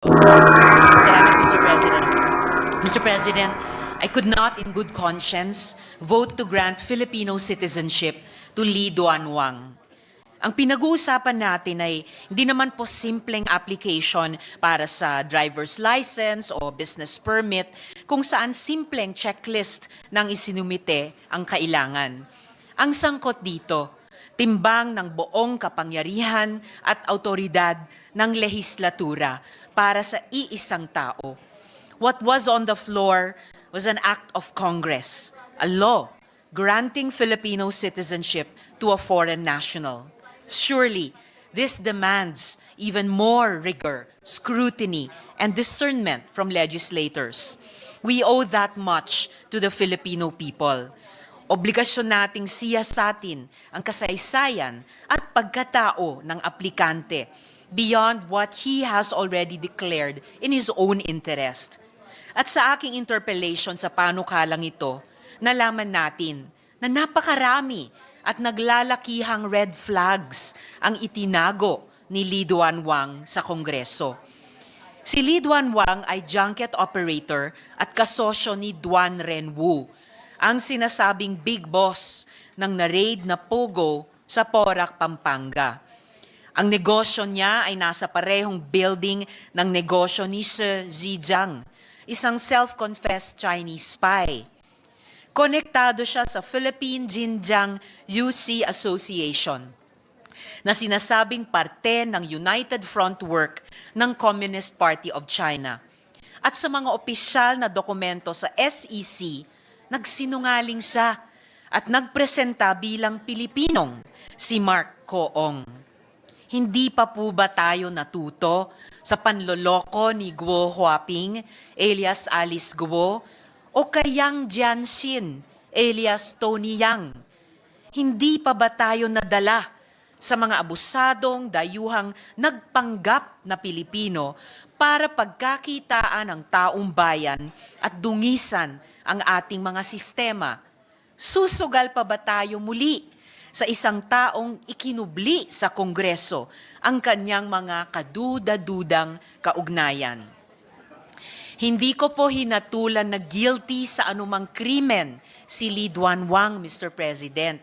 Salamat, Mr. President. Mr. President, I could not in good conscience vote to grant Filipino citizenship to Lee Duan Wang. Ang pinag-uusapan natin ay hindi naman po simpleng application para sa driver's license o business permit kung saan simpleng checklist ng isinumite ang kailangan. Ang sangkot dito, timbang ng buong kapangyarihan at autoridad ng lehislatura para sa iisang tao. What was on the floor was an act of Congress, a law granting Filipino citizenship to a foreign national. Surely, this demands even more rigor, scrutiny, and discernment from legislators. We owe that much to the Filipino people. Obligasyon nating siyasatin ang kasaysayan at pagkatao ng aplikante beyond what he has already declared in his own interest. At sa aking interpellation sa panukalang ito, nalaman natin na napakarami at naglalakihang red flags ang itinago ni Lee Duan Wang sa Kongreso. Si Lee Duan Wang ay junket operator at kasosyo ni Duan Renwu, ang sinasabing big boss ng na-raid na Pogo sa Porac, Pampanga. Ang negosyo niya ay nasa parehong building ng negosyo ni Shi Zhejiang, isang self-confessed Chinese spy. Konektado siya sa Philippine Xinjiang UC Association na sinasabing parte ng United Front Work ng Communist Party of China. At sa mga opisyal na dokumento sa SEC, nagsinungaling siya at nagpresenta bilang Pilipinong si Mark Koong. Hindi pa po ba tayo natuto sa panloloko ni Guo Huaping alias Alice Guo o kayang Jianxin alias Tony Yang? Hindi pa ba tayo nadala sa mga abusadong dayuhang nagpanggap na Pilipino para pagkakitaan ng taong bayan at dungisan ang ating mga sistema? Susugal pa ba tayo muli sa isang taong ikinubli sa Kongreso ang kanyang mga kaduda-dudang kaugnayan? Hindi ko po hinatulan na guilty sa anumang krimen si Lee Duan Wang, Mr. President.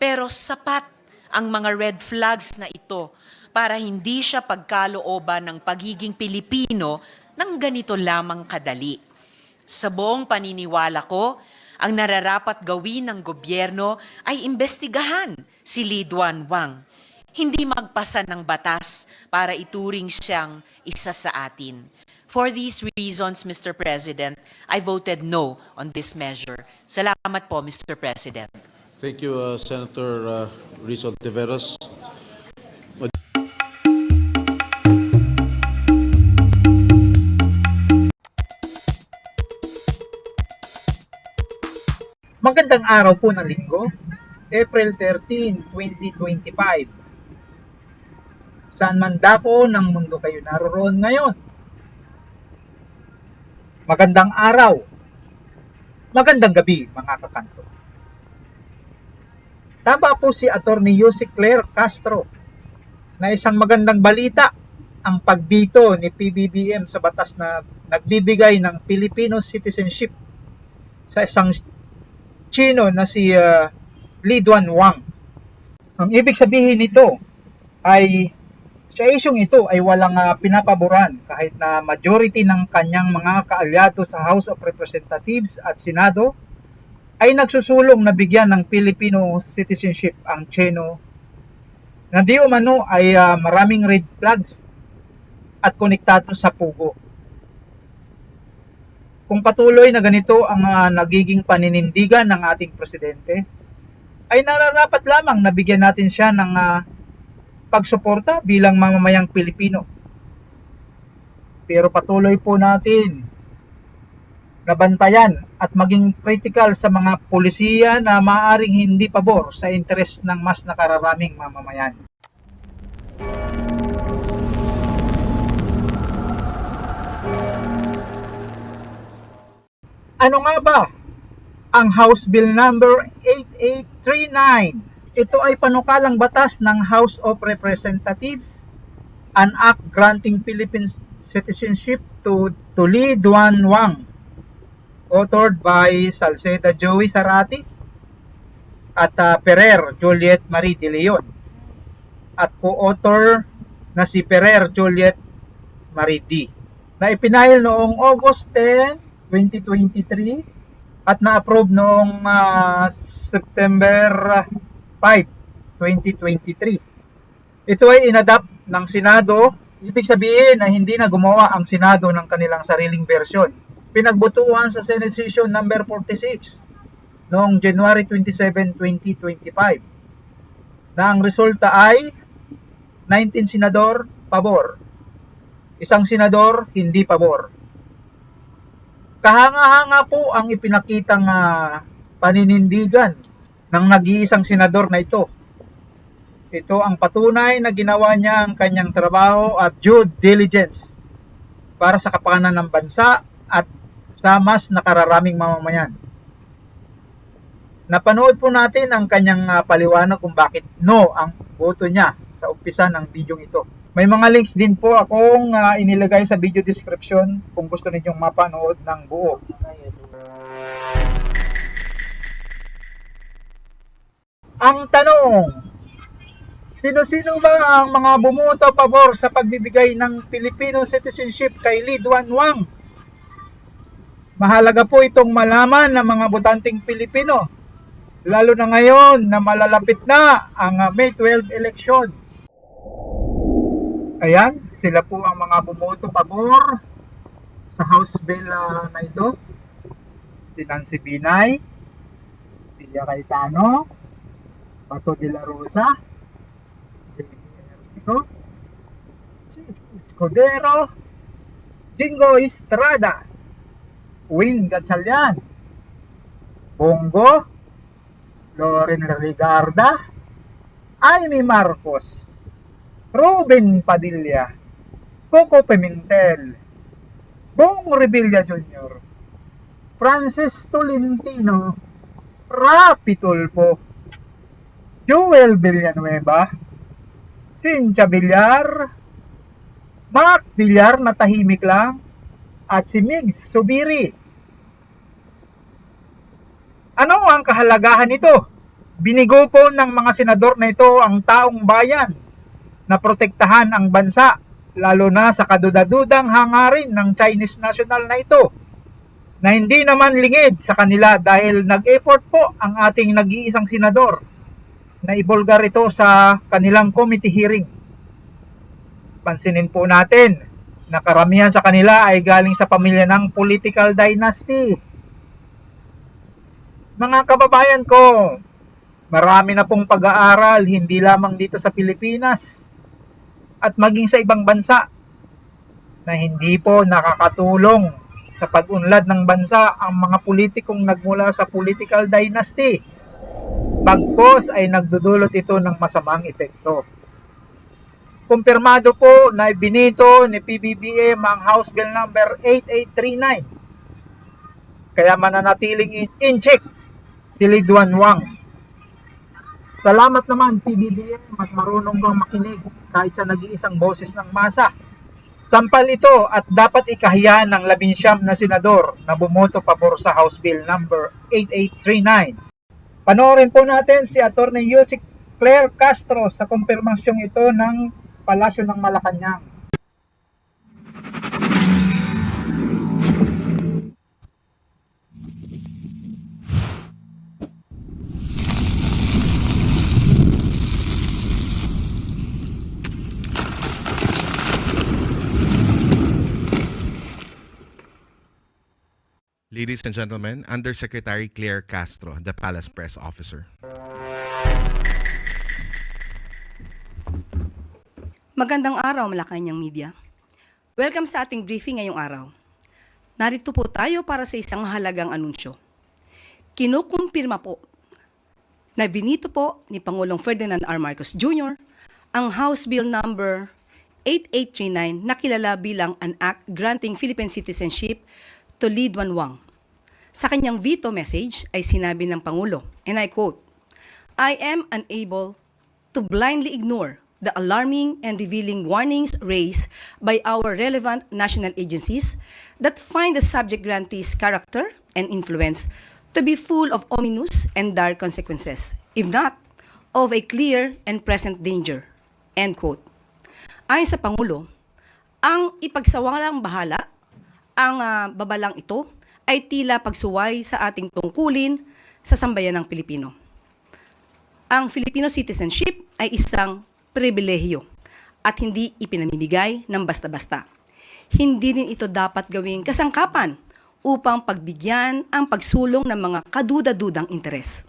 Pero sapat ang mga red flags na ito para hindi siya pagkalooban ng pagiging Pilipino ng ganito lamang kadali. Sa buong paniniwala ko, ang nararapat gawin ng gobyerno ay imbestigahan si Lee Duan Wang. Hindi magpasa ng batas para ituring siyang isa sa atin. For these reasons, Mr. President, I voted no on this measure. Salamat po, Mr. President. Thank you, uh, Senator uh, Rizal Tiveros. Magandang araw po ng linggo, April 13, 2025. Saan man dako ng mundo kayo naroon ngayon? Magandang araw. Magandang gabi, mga kakanto. Tama po si Attorney Yusik Claire Castro na isang magandang balita ang pagbito ni PBBM sa batas na nagbibigay ng Filipino citizenship sa isang Chino na si uh, Li Duan Wang. Ang ibig sabihin nito ay sa isyong ito ay walang uh, pinapaboran kahit na majority ng kanyang mga kaalyado sa House of Representatives at Senado ay nagsusulong na bigyan ng Filipino citizenship ang Chino na di umano ay uh, maraming red flags at konektado sa pugo kung patuloy na ganito ang uh, nagiging paninindigan ng ating presidente, ay nararapat lamang na bigyan natin siya ng uh, pagsuporta bilang mamamayang Pilipino. Pero patuloy po natin nabantayan at maging critical sa mga polisiya na maaring hindi pabor sa interes ng mas nakararaming mamamayan. Ano nga ba ang House Bill number 8839? Ito ay panukalang batas ng House of Representatives, an act granting Philippine citizenship to, to Lee Duan Wang, authored by Salceda Joey Sarati at uh, Ferrer Juliet Marie De Leon at co-author na si Ferrer Juliet Marie D. Na ipinahil noong August 10, 2023 at na-approve noong ah, September 5, 2023. Ito ay inadapt ng Senado. Ibig sabihin na hindi na gumawa ang Senado ng kanilang sariling version. Pinagbutuan sa Senate Session number 46 noong January 27, 2025 na ang resulta ay 19 senador pabor. Isang senador hindi pabor. Kahanga-hanga po ang ipinakitang ah, paninindigan ng nag-iisang senador na ito. Ito ang patunay na ginawa niya ang kanyang trabaho at due diligence para sa kapakanan ng bansa at sa mas nakararaming mamamayan. Napanood po natin ang kanyang ah, paliwanag kung bakit no ang boto niya sa umpisa ng video ito. May mga links din po akong ah, inilagay sa video description kung gusto ninyong mapanood ng buo. Ang tanong, sino-sino ba ang mga bumuto pabor sa pagbibigay ng Filipino citizenship kay Lee Duan Wang? Mahalaga po itong malaman ng mga botanteng Pilipino, lalo na ngayon na malalapit na ang ah, May 12 election. Ayan, sila po ang mga bumoto pabor sa House Bill ah, na ito. Si Nancy Binay, Pia Cayetano, Pato de la Rosa, J.B. Ercico, Escudero, Jingo Estrada, Win Gatchalian, Bongo, Loren Rigarda, Amy Marcos, Ruben Padilla, Coco Pimentel, Bong Revilla Jr., Francis Tolentino, Rapi Tulfo, Joel Villanueva, Cynthia Villar, Mark Villar na tahimik lang, at si Migs Subiri. Ano ang kahalagahan nito? Binigo po ng mga senador na ito ang taong bayan na protektahan ang bansa lalo na sa kadudadudang hangarin ng Chinese national na ito na hindi naman lingid sa kanila dahil nag-effort po ang ating nag-iisang senador na ibulgar ito sa kanilang committee hearing. Pansinin po natin na karamihan sa kanila ay galing sa pamilya ng political dynasty. Mga kababayan ko, marami na pong pag-aaral hindi lamang dito sa Pilipinas at maging sa ibang bansa na hindi po nakakatulong sa pag-unlad ng bansa ang mga politikong nagmula sa political dynasty. Bagpos ay nagdudulot ito ng masamang epekto. Kumpirmado po na ibinito ni PBBM ang House Bill number 8839. Kaya mananatiling in, in check si Lidwan Wang. Salamat naman PBBM at marunong kang makinig kahit sa nag-iisang boses ng masa. Sampal ito at dapat ikahiya ng labinsyam na senador na bumoto pabor sa House Bill number 8839. Panoorin po natin si Atty. Yusik Claire Castro sa kumpirmasyong ito ng Palasyo ng Malacanang. Ladies and gentlemen, Undersecretary Claire Castro, the Palace Press Officer. Magandang araw, Malacanang Media. Welcome sa ating briefing ngayong araw. Narito po tayo para sa isang mahalagang anunsyo. Kinukumpirma po na binito po ni Pangulong Ferdinand R. Marcos Jr. ang House Bill number 8839 na kilala bilang an act granting Philippine citizenship to Lee Duan Wang. Sa kanyang veto message ay sinabi ng Pangulo, and I quote, I am unable to blindly ignore the alarming and revealing warnings raised by our relevant national agencies that find the subject grantee's character and influence to be full of ominous and dark consequences, if not of a clear and present danger. End quote. Ayon sa Pangulo, ang ipagsawalang bahala, ang ah, babalang ito ay tila pagsuway sa ating tungkulin sa sambayan ng Pilipino. Ang Filipino citizenship ay isang pribilehiyo at hindi ipinamimigay ng basta-basta. Hindi rin ito dapat gawing kasangkapan upang pagbigyan ang pagsulong ng mga kaduda-dudang interes.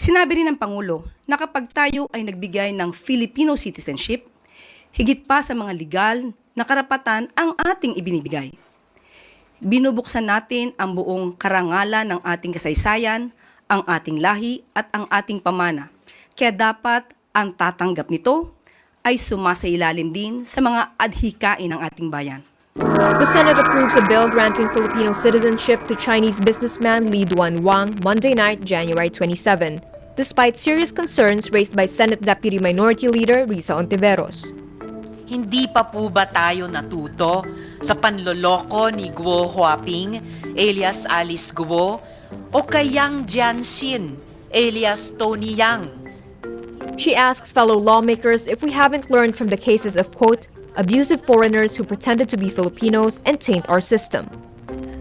Sinabi rin ng Pangulo na kapag tayo ay nagbigay ng Filipino citizenship, higit pa sa mga legal na karapatan ang ating ibinibigay. Binubuksan natin ang buong karangalan ng ating kasaysayan, ang ating lahi at ang ating pamana. Kaya dapat ang tatanggap nito ay sumasailalim din sa mga adhikain ng ating bayan. The Senate approves a bill granting Filipino citizenship to Chinese businessman Li Duan Wang Monday night, January 27, despite serious concerns raised by Senate Deputy Minority Leader Risa Ontiveros. Hindi pa po ba tayo natuto sa panloloko ni Guo Huaping alias Alice Guo o kay Yang Jianxin alias Tony Yang? She asks fellow lawmakers if we haven't learned from the cases of, quote, abusive foreigners who pretended to be Filipinos and taint our system.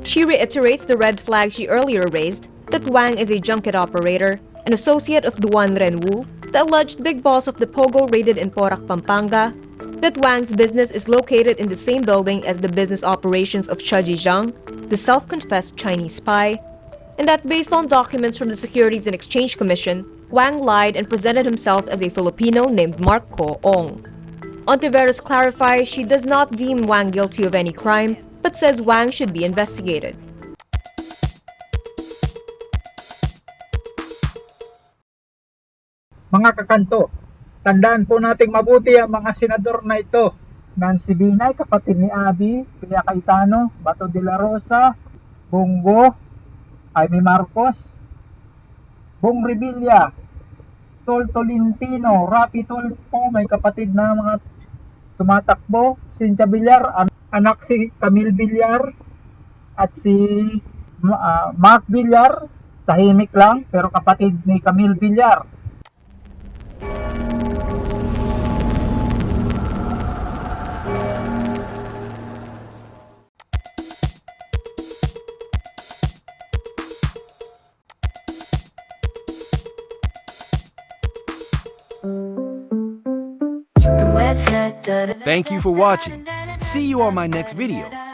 She reiterates the red flag she earlier raised that Wang is a junket operator, an associate of Duan Renwu, the alleged big boss of the Pogo raided in Porac, Pampanga, that Wang's business is located in the same building as the business operations of Chaji Zhang, the self-confessed Chinese spy, and that based on documents from the Securities and Exchange Commission, Wang lied and presented himself as a Filipino named Marco Ong. Ontiveros clarifies she does not deem Wang guilty of any crime, but says Wang should be investigated. Mga kakanto, tandaan po nating mabuti ang mga senador na ito. Nancy Binay, kapatid ni Abby, Pia Cayetano, Bato de la Rosa, Bongo, Jaime Marcos, Bong Revilla, Tol Tolentino, Rapi Tolpo, may kapatid na mga tumatakbo, Cynthia Villar, an- anak si Camille Villar, at si ah, Mark Villar, tahimik lang, pero kapatid ni Camille Villar. Thank you for watching. See you on my next video.